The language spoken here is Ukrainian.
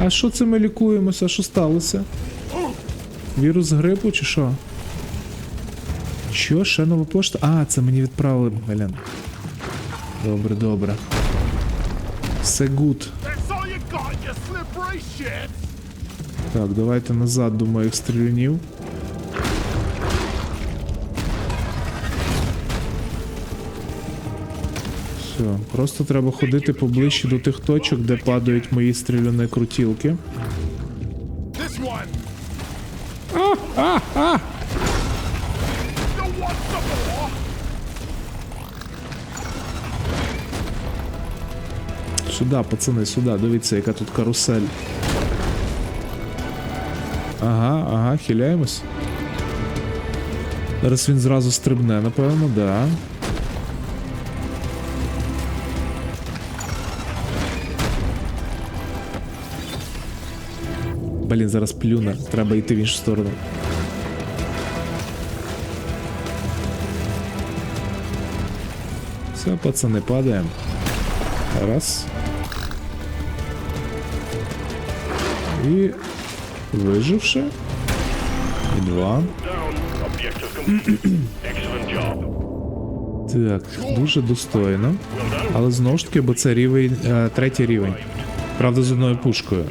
А що це ми лікуємося? Що сталося? Вірус грипу чи що? Що, ще нова пошта? А, це мені відправили, блін. Добре, добре. Все гуд. Так, давайте назад до моїх стрілянів. Все, просто треба ходити поближче до тих точок, де падають мої стріляні крутілки. Сюди, пацани, сюди. Дивіться, яка тут карусель. Ага, ага, хиляємось. Зараз він зразу стрибне, напевно, да. Блін, зараз плюне. Треба йти в іншу сторону. Все, пацани, падаємо. Раз. І виживши. І два. Objective complete. Excellent job. Так, дуже достойно. Але знову ж таки, бо це рівень, е, третій рівень. Правда, з одною пушкою.